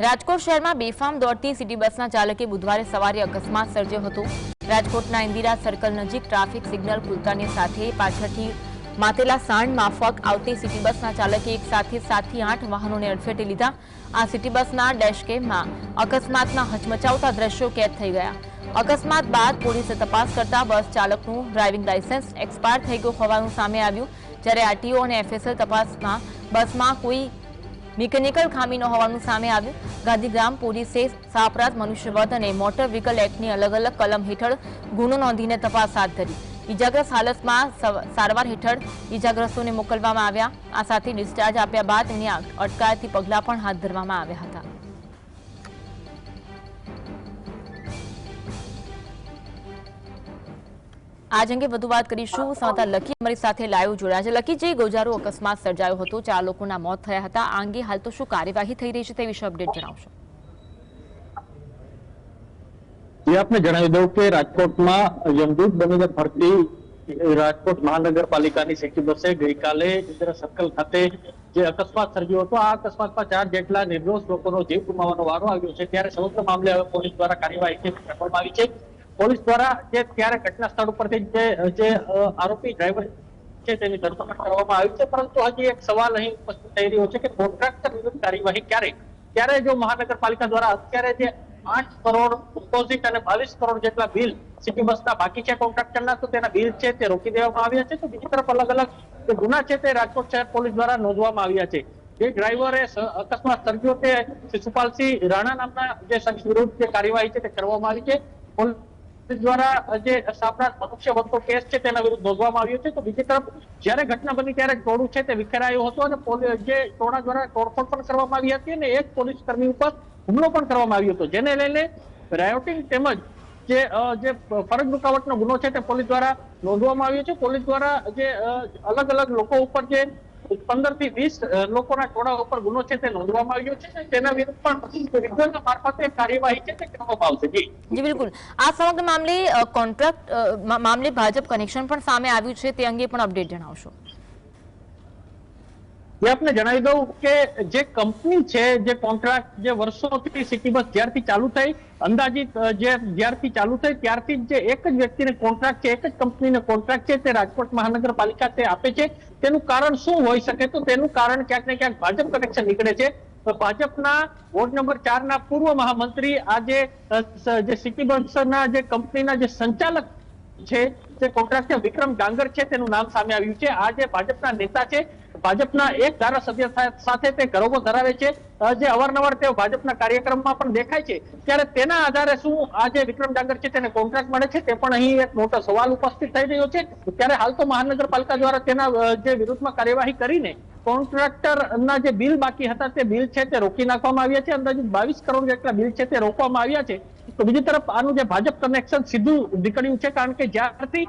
રાજકોટ શહેરમાં બેફામ દોડતી સિટી બસના ચાલકે બુધવારે સવારે અકસ્માત સર્જ્યો હતો. રાજકોટના ઇન્દિરા સર્કલ નજીક ટ્રાફિક સિગ્નલ ખુલતાની સાથે પાછળથી માતેલા સાંડ માફક આવતી સિટી બસના ચાલકે એક સાથે સાતથી આઠ વાહનોને અડફેટે લીધા. આ સિટી બસના ડેશકેમમાં અકસ્માતના હચમચાવતા દ્રશ્યો કેદ થઈ ગયા. અકસ્માત બાદ પોલીસે તપાસ કરતા બસ ચાલકનું ડ્રાઇવિંગ લાયસન્સ એક્સપાયર થઈ ગયું હોવાનું સામે આવ્યું. જ્યારે આરટીઓ અને એફએસએલ તપાસમાં બસમાં કોઈ મિકેનિકલ ખામી ન હોવાનું સામે આવ્યું. ગાંધીગ્રામ પોલીસે સાપરાધ, મનુષ્યવધ અને મોટર વ્હીકલ એક્ટની અલગ અલગ કલમ હેઠળ ગુનો નોંધીને તપાસ હાથ ધરી. ઇજાગ્રસ્ત હાલતમાં સારવાર હેઠળ ઇજાગ્રસ્તોને મોકલવામાં આવ્યા. આ સાથે ડિસ્ચાર્જ આપ્યા બાદ અટ- અટકાયતી પગલાં પણ હાથ ધરવામાં આવ્યા હતા. આજ અંગે વધુ વાત કરીશું. સંવાદદાતા લકી અમારી સાથે લાઈવ જોડાયા છે. લકીજી ગોજારો અકસ્માત સર્જાયો હતો, ચાર લોકોના મોત થયા હતા. આ અંગે હાલ તો શું કાર્યવાહી થઈ રહી છે તે વિશે અપડેટ જણાવશો. જે, આપને જણાવી દઉં કે રાજકોટમાં યમદૂત બનીને ફરતી રાજકોટ મહાનગરપાલિકાની સિટી બસે ગઈકાલે ઇન્દિરા સર્કલ ખાતે જે અકસ્માત સર્જ્યો હતો, આ અકસ્માતમાં ચાર જેટલા નિર્દોષ લોકોનો જીવ ગુમાવવાનો વારો આવ્યો છે. ત્યારે સમગ્ર મામલે હવે પોલીસ દ્વારા કાર્યવાહી કરવામાં આવી છે. પોલીસ દ્વારા જે ત્યારે ઘટના સ્થળ ઉપરથી જે જે આરોપી ડ્રાઈવર છે તેની ધરપકડ કરવામાં આવી છે, પરંતુ હજી એક સવાલ અહીં ઉપસ્થિત થઈ રહ્યો છે કે કોન્ટ્રાક્ટર વિરુદ્ધ કાર્યવાહી ક્યારે? ત્યારે જો મહાનગરપાલિકા દ્વારા અત્યારે જે આઠ કરોડ ડિપોઝિટ અને બાવીસ કરોડ જેટલા બિલ સિટી બસના બાકી છે કોન્ટ્રાક્ટરના, તો તેના બિલ છે તે રોકી દેવામાં આવ્યા છે? તો બીજી તરફ અલગ અલગ જે ગુના છે તે રાજકોટ શહેર પોલીસ દ્વારા નોંધવામાં આવ્યા છે. જે ડ્રાઈવરે અકસ્માત સર્જ્યો તે શિશુપાલસિંહ રાણા નામના જે શખ્સ વિરુદ્ધ જે કાર્યવાહી છે તે કરવામાં આવી છે. દ્વારા જે વધતો કેસ તેના વિરુદ્ધ નોંધવામાં આવ્યો છે. બીજી તરફ, જ્યારે ઘટના બની ત્યારે ટોળું છે તે વિખેરાયું હતું અને જે ટોળા દ્વારા તોડફોડ પણ કરવામાં આવી હતી અને એક પોલીસ કર્મી ઉપર હુમલો પણ કરવામાં આવ્યો હતો. જેને લઈને રાયોટિંગ તેમજ જે જે ફરજ રૂકાવટનો ગુનો છે તે પોલીસ દ્વારા નોંધવામાં આવ્યો છે. પોલીસ દ્વારા જે અલગ અલગ લોકો ઉપર જે પંદરથી વીસ લોકોના ટોળા ઉપર ગુનો છે તે નોંધવામાં આવ્યો છે તેના વિરુદ્ધ પણ વિગતના મારફતે કાર્યવાહી છે તે કરવામાં આવશે. જી. જી, બિલકુલ. આ સમગ્ર મામલે કોન્ટ્રાક્ટ મામલે ભાજપ કનેક્શન પણ સામે આવ્યું છે તે અંગે પણ અપડેટ જણાવશો. એ આપને જણાવી દઉં કે જે કંપની છે, જે કોન્ટ્રાક્ટ જે વર્ષોથી સિટી બસ જ્યારથી ચાલુ થઈ, અંદાજિત જે જ્યારથી ચાલુ થઈ ત્યારથી જ એક જ વ્યક્તિને કોન્ટ્રાક્ટ છે, એક જ કંપનીને કોન્ટ્રાક્ટ છે, તે રાજકોટ મહાનગરપાલિકા તે આપે છે. તેનું કારણ શું હોઈ શકે? તો તેનું કારણ ક્યાંક ને ક્યાંક ભાજપ કનેક્શન નીકળે છે. ભાજપના વોર્ડ નંબર ચાર ના પૂર્વ મહામંત્રી આજે જે સિટી બસના જે કંપનીના જે સંચાલક છે જે કોન્ટ્રાક્ટર વિક્રમ ડાંગર છે, તેનું નામ સામે આવ્યું છે. આ જે ભાજપના નેતા છે. ભાજપના એક ધારાસભ્ય સાથે તે ગૌરવો ધરાવે છે. જે અવારનવાર તેઓ ભાજપના કાર્યક્રમમાં પણ દેખાય છે. ત્યારે તેના આધારે શું આ જે વિક્રમ ડાંગર છે તેને કોન્ટ્રાક્ટ મળે છે તે પણ અહીં એક મોટો સવાલ ઉપસ્થિત થઈ રહ્યો છે. ત્યારે હાલ તો મહાનગરપાલિકા દ્વારા તેના જે વિરુદ્ધમાં કાર્યવાહી કરીને કોન્ટ્રાક્ટર ના જે બિલ બાકી હતા તે બિલ છે તે રોકી નાખવામાં આવ્યા છે. અંદાજિત બાવીસ કરોડ જેટલા બિલ છે તે રોકવામાં આવ્યા છે. તો બીજી તરફ આનું જે ભાજપ કનેક્શન સીધું નીકળ્યું છે કારણ કે જ્યારથી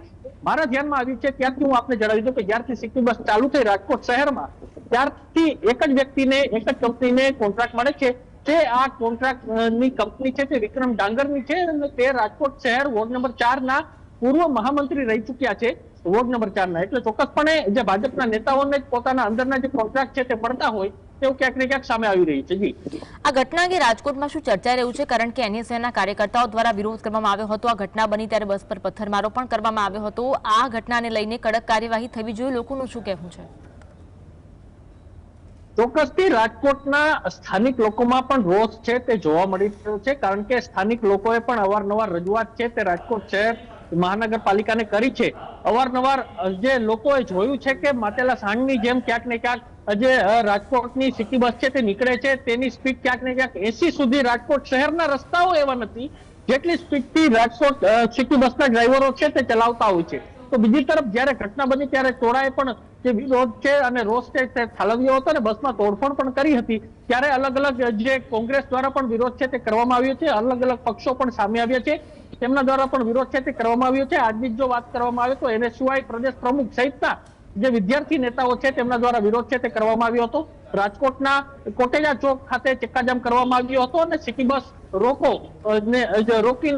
મારા ધ્યાનમાં આવ્યું છે, ત્યારથી હું આપને જણાવી દઉં કે જ્યારથી સિટી બસ ચાલુ થઈ રાજકોટ શહેરમાં, ત્યારથી એક જ વ્યક્તિને, એક જ કંપનીને કોન્ટ્રાક્ટ મળે છે. તે આ કોન્ટ્રાક્ટની કંપની છે તે વિક્રમ ડાંગરની છે અને તે રાજકોટ શહેર વોર્ડ નંબર ચાર ના પૂર્વ મહામંત્રી રહી ચુક્યા છે, વોર્ડ નંબર ચાર ના એટલે ચોક્કસપણે જે ભાજપના નેતાઓને પોતાના અંદરના જે કોન્ટ્રાક્ટ છે તે મળતા હોય ક્યાંક ને ક્યાંક સામે આવી રહી છે જી. આ ઘટના અંગે રાજકોટમાં શું ચર્ચાઈ રહ્યું છે? કારણ કે એનએસએના કાર્યકર્તાઓ દ્વારા વિરોધ કરવામાં આવ્યો હતો. આ ઘટના બની ત્યારે બસ પર પથ્થરમારો પણ કરવામાં આવ્યો હતો. આ ઘટનાને લઈને કડક કાર્યવાહી થવી જોઈએ. લોકોનું શું કહેવું છે? ચોક્કસથી રાજકોટના સ્થાનિક લોકોમાં પણ રોષ છે તે જોવા મળી રહ્યો છે. કારણ કે સ્થાનિક લોકોએ પણ અવારનવાર રજૂઆત છે તે રાજકોટ શહેર મહાનગરપાલિકાને કરી છે. અવારનવાર જે લોકોએ જોયું છે કે માતેલા સાંજની જેમ ક્યાંક ને ક્યાંક જે રાજકોટની સિટી બસ છે તે નીકળે છે. તેની સ્પીડ ક્યાંક ને ક્યાંક એસી સુધી રાજકોટ શહેરના રસ્તાઓ એવા નથી, જેટલી સ્પીડથી રાજકોટ સિટી બસના ડ્રાઈવરો છે તે ચલાવતા હોય છે. તો બીજી તરફ જ્યારે ઘટના બની ત્યારે ટોળાએ પણ જે વિરોધ છે અને રોષ છે તે ઠાલવ્યો હતો અને બસમાં તોડફોડ પણ કરી હતી, ત્યારે અલગ અલગ જે કોંગ્રેસ દ્વારા પણ વિરોધ છે તે કરવામાં આવ્યો છે. અલગ અલગ પક્ષો પણ સામે આવ્યા છે. તેમના દ્વારા પણ વિરોધ છે તે કરવામાં આવ્યો છે. આજની જો વાત કરવામાં આવે તો એને સિવાય પ્રદેશ પ્રમુખ સહિતના જે વિદ્યાર્થી નેતાઓ છે તેમના દ્વારા વિરોધ છે તે કરવામાં આવ્યો હતો. રાજકોટના કોટેજા ચોક ખાતે ચક્કાજામ કરવામાં આવ્યો હતો અને સિટી બસ રોકો રોકી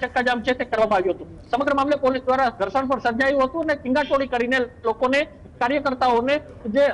ચક્કાજામ છે તે કરવામાં આવ્યું હતું. સમગ્ર મામલે પોલીસ દ્વારા ઘર્ષણ પણ સર્જાયું હતું અને ટીંગાટોળી કરીને લોકોને, કાર્યકર્તાઓને જે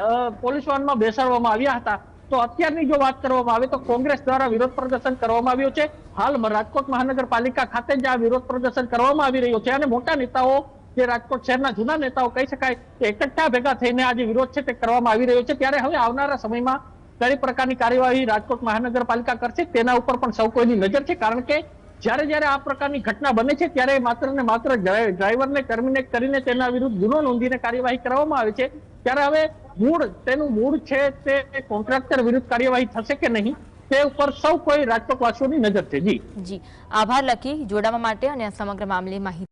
પોલીસ વાનમાં બેસાડવામાં આવ્યા હતા. તો અત્યારની જો વાત કરવામાં આવે તો કોંગ્રેસ દ્વારા વિરોધ પ્રદર્શન કરવામાં આવ્યું છે. હાલ રાજકોટ મહાનગરપાલિકા ખાતે જ આ વિરોધ પ્રદર્શન કરવામાં આવી રહ્યું છે અને મોટા નેતાઓ જે રાજકોટ શહેરના જૂના નેતાઓ કહી શકાય કે એકઠા ભેગા થઈને આ જે વિરોધ છે તે કરવામાં આવી રહ્યો છે. ત્યારે હવે આવનારા સમયમાં કઈ પ્રકારની કાર્યવાહી રાજકોટ મહાનગરપાલિકા કરશે તેના ઉપર પણ સૌ કોઈની નજર છે. કારણ કે જ્યારે જ્યારે આ પ્રકારની ઘટના બને છે ત્યારે માત્ર ને માત્ર ડ્રાઈવરને ટર્મિનેટ કરીને તેના વિરુદ્ધ ગુનો નોંધીને કાર્યવાહી કરવામાં આવે છે. ત્યારે હવે મૂળ, તેનું મૂળ છે તે કોન્ટ્રાક્ટર વિરુદ્ધ કાર્યવાહી થશે કે નહીં, તે ઉપર સૌ કોઈ રાજકોટવાસીઓની નજર છે. જી. જી. આભાર લખી જોડાવા માટે અને સમગ્ર મામલે માહિતી